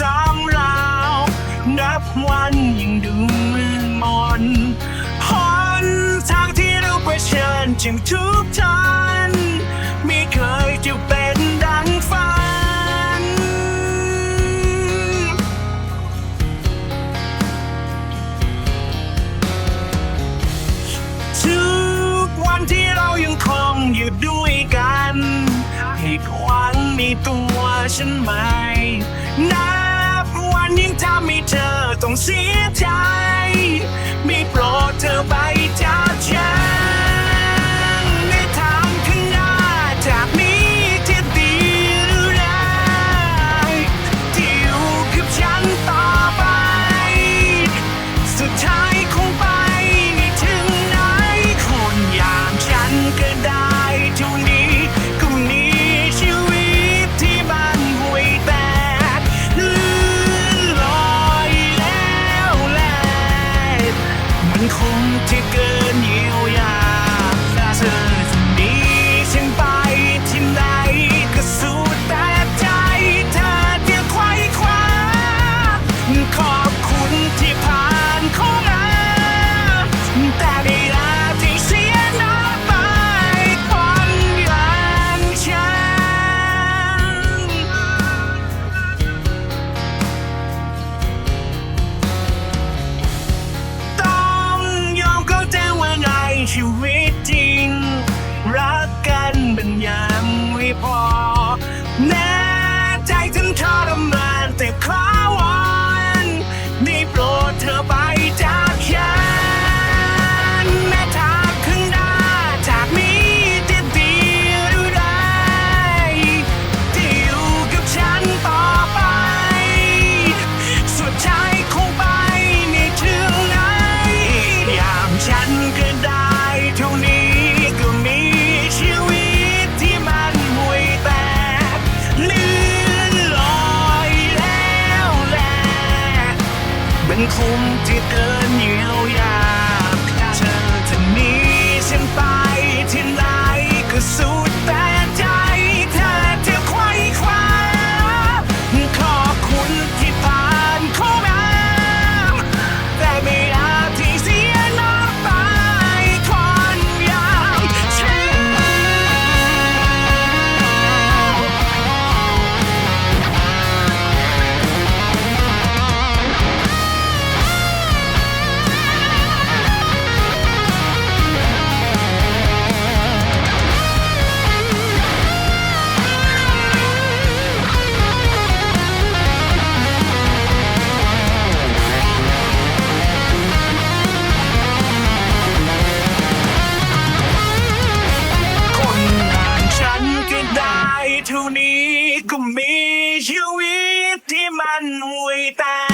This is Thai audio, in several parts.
สามลาว นับวันยิ่งดูมืดมนหนทางที่เราเผชิญจึงทุกทานไม่เคยจะเป็นดังฝัน ทุกวันที่เรายังคงอยู่ด้วยกัน ให้ควันมีตัวฉันไหมนะ ทำให้เธอต้องเสีย you win. Kita เท่านี้ก็มีชีวิตที่มันไว้ตา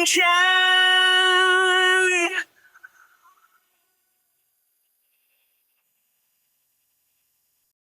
function.